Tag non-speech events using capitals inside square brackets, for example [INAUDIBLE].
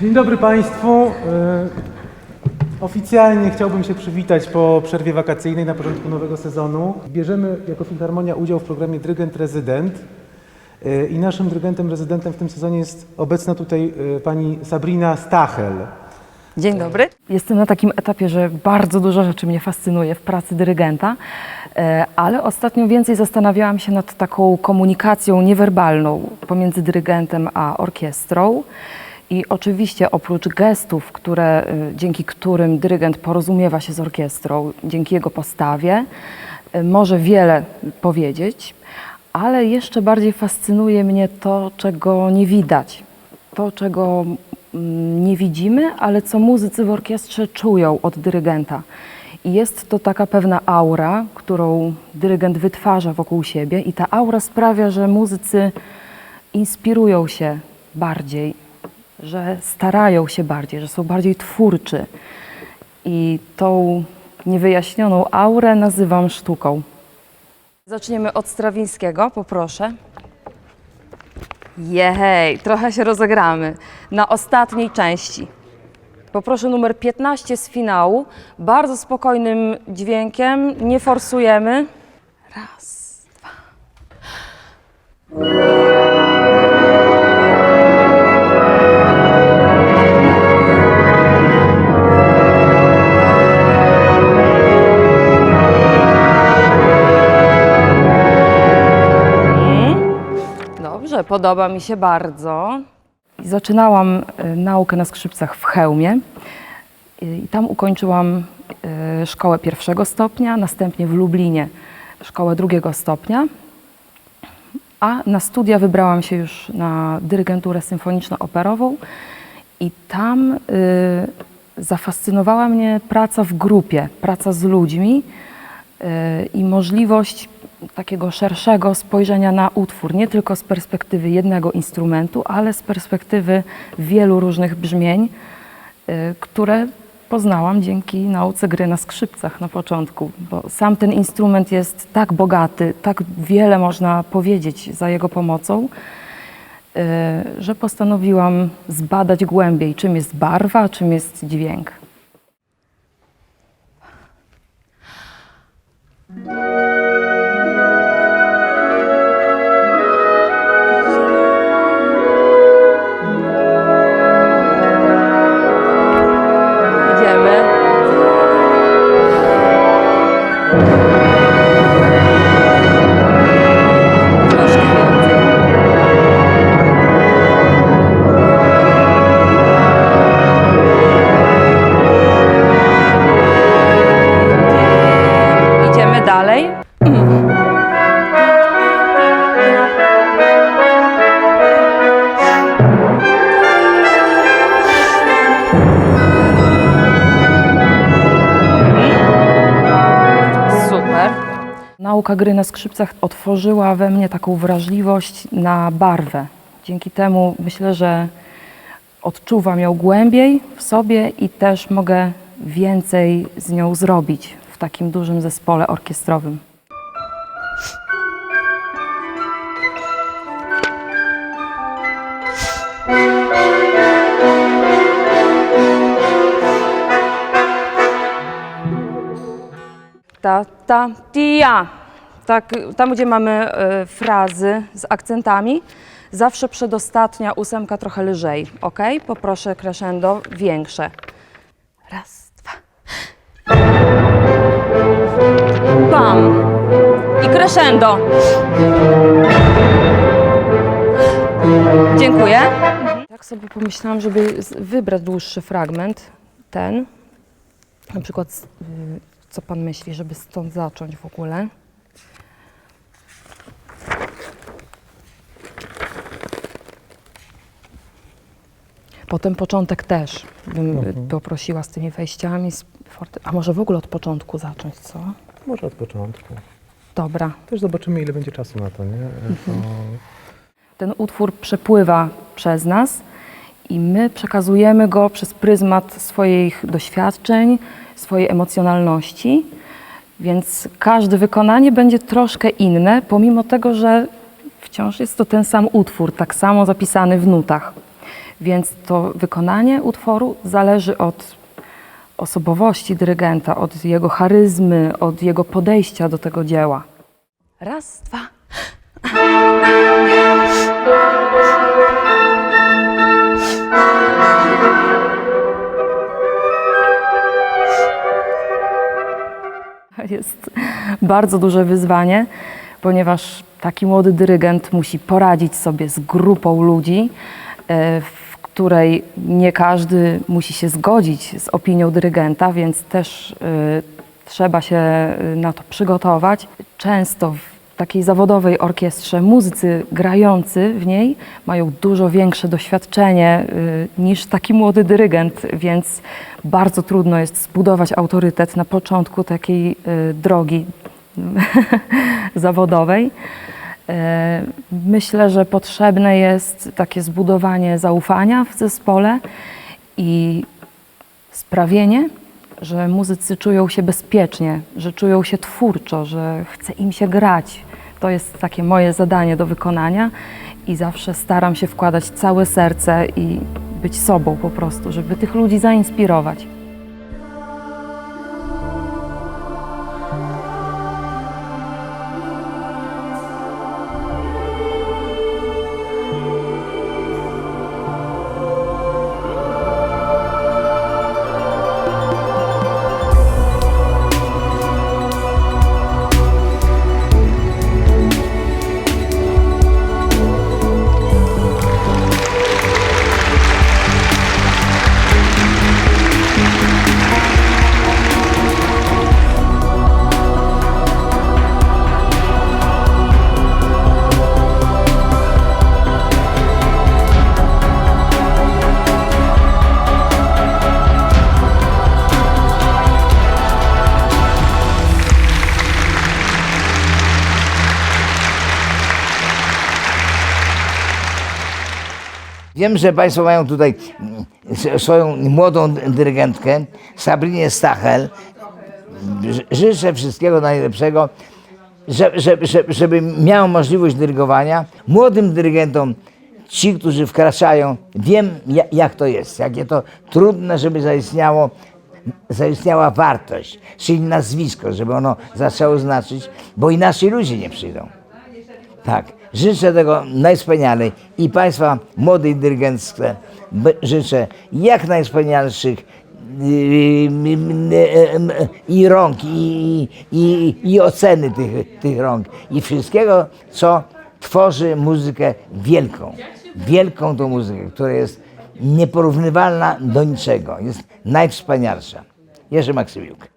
Dzień dobry Państwu. E, Oficjalnie chciałbym się przywitać po przerwie wakacyjnej na początku nowego sezonu. Bierzemy jako Filharmonia udział w programie Dyrygent Rezydent. E, I naszym dyrygentem rezydentem w tym sezonie jest obecna tutaj e, pani Sabrina Stachel. Dzień dobry. Jestem na takim etapie, że bardzo dużo rzeczy mnie fascynuje w pracy dyrygenta, ale ostatnio więcej zastanawiałam się nad taką komunikacją niewerbalną pomiędzy dyrygentem a orkiestrą. I oczywiście oprócz gestów, które, e, dzięki którym dyrygent porozumiewa się z orkiestrą, dzięki jego postawie, e, może wiele powiedzieć, ale jeszcze bardziej fascynuje mnie to, czego nie widać to, czego mm, nie widzimy, ale co muzycy w orkiestrze czują od dyrygenta. I jest to taka pewna aura, którą dyrygent wytwarza wokół siebie, i ta aura sprawia, że muzycy inspirują się bardziej, że starają się bardziej, że są bardziej twórczy. I tą niewyjaśnioną aurę nazywam sztuką. Zaczniemy od Strawińskiego, poproszę. Jej, trochę się rozegramy. Na ostatniej części. Poproszę numer 15 z finału. Bardzo spokojnym dźwiękiem, nie forsujemy. Raz, dwa. Podoba mi się bardzo. Zaczynałam e, naukę na skrzypcach w Chełmie i i tam ukończyłam e, szkołę pierwszego stopnia, następnie w Lublinie szkołę drugiego stopnia, a na studia wybrałam się już na dyrygenturę symfoniczno-operową i tam zafascynowała mnie praca w grupie, praca z ludźmi i możliwość takiego szerszego spojrzenia na utwór, nie tylko z perspektywy jednego instrumentu, ale z perspektywy wielu różnych brzmień, y, które poznałam dzięki nauce gry na skrzypcach na początku, bo sam ten instrument jest tak bogaty, tak wiele można powiedzieć za jego pomocą, y, że postanowiłam zbadać głębiej, czym jest barwa, czym jest dźwięk. Idziemy. Troszkę dalej. Super. Nauka gry na skrzypcach otworzyła we mnie taką wrażliwość na barwę. Dzięki temu myślę, że odczuwam ją głębiej w sobie i też mogę więcej z nią zrobić w takim dużym zespole orkiestrowym. Ta, ta, tia. Tak, tam, gdzie mamy e, frazy z akcentami, zawsze przedostatnia ósemka trochę lżej, ok? Poproszę crescendo większe. Raz, Bam! I crescendo. Dziękuję. Tak sobie pomyślałam, żeby z- wybrać dłuższy fragment, ten. Na przykład, z- y, co pan myśli, żeby stąd zacząć w ogóle? Potem początek też bym y, poprosiła z tymi wejściami. Z forte... A może w ogóle od początku zacząć, co? Może od początku. Dobra. Też zobaczymy, ile będzie czasu na to, nie? To... Ten utwór przepływa przez nas i my przekazujemy go przez pryzmat swoich doświadczeń, swojej emocjonalności. Więc każde wykonanie będzie troszkę inne, pomimo tego, że wciąż jest to ten sam utwór, tak samo zapisany w nutach. Więc to wykonanie utworu zależy od osobowości dyrygenta, od jego charyzmy, od jego podejścia do tego dzieła. Raz, dwa. Jest bardzo duże wyzwanie, ponieważ taki młody dyrygent musi poradzić sobie z grupą ludzi, e, w której nie każdy musi się zgodzić z opinią dyrygenta, więc też e, trzeba się e, na to przygotować. Często w takiej zawodowej orkiestrze muzycy grający w niej mają dużo większe doświadczenie y, niż taki młody dyrygent, więc bardzo trudno jest zbudować autorytet na początku takiej y, drogi [LAUGHS] zawodowej. E, Myślę, że potrzebne jest takie zbudowanie zaufania w zespole i sprawienie, że muzycy czują się bezpiecznie, że czują się twórczo, że chce im się grać. To jest takie moje zadanie do wykonania i zawsze staram się wkładać całe serce i być sobą po prostu, żeby tych ludzi zainspirować. Wiem, że Państwo mają tutaj mm, swoją młodą dyrygentkę, Sabrinę Stachel. Ży- Życzę wszystkiego najlepszego, żeby, żeby, żeby, żeby miał możliwość dyrygowania. Młodym dyrygentom, ci, którzy wkraczają, wiem ja- jak to jest, jakie to trudne, żeby zaistniało, zaistniała wartość, czyli nazwisko, żeby ono zaczęło znaczyć, bo inaczej ludzie nie przyjdą. Tak. Życzę tego najwspanialej i Państwa młodej dyrygentce życzę jak najwspanialszych yy, m, m, i rąk, i, i, i oceny tych, tych rąk, i wszystkiego, co tworzy muzykę wielką. Wielką tą muzykę, która jest nieporównywalna do niczego. Jest najwspanialsza. Jerzy Maksymiuk.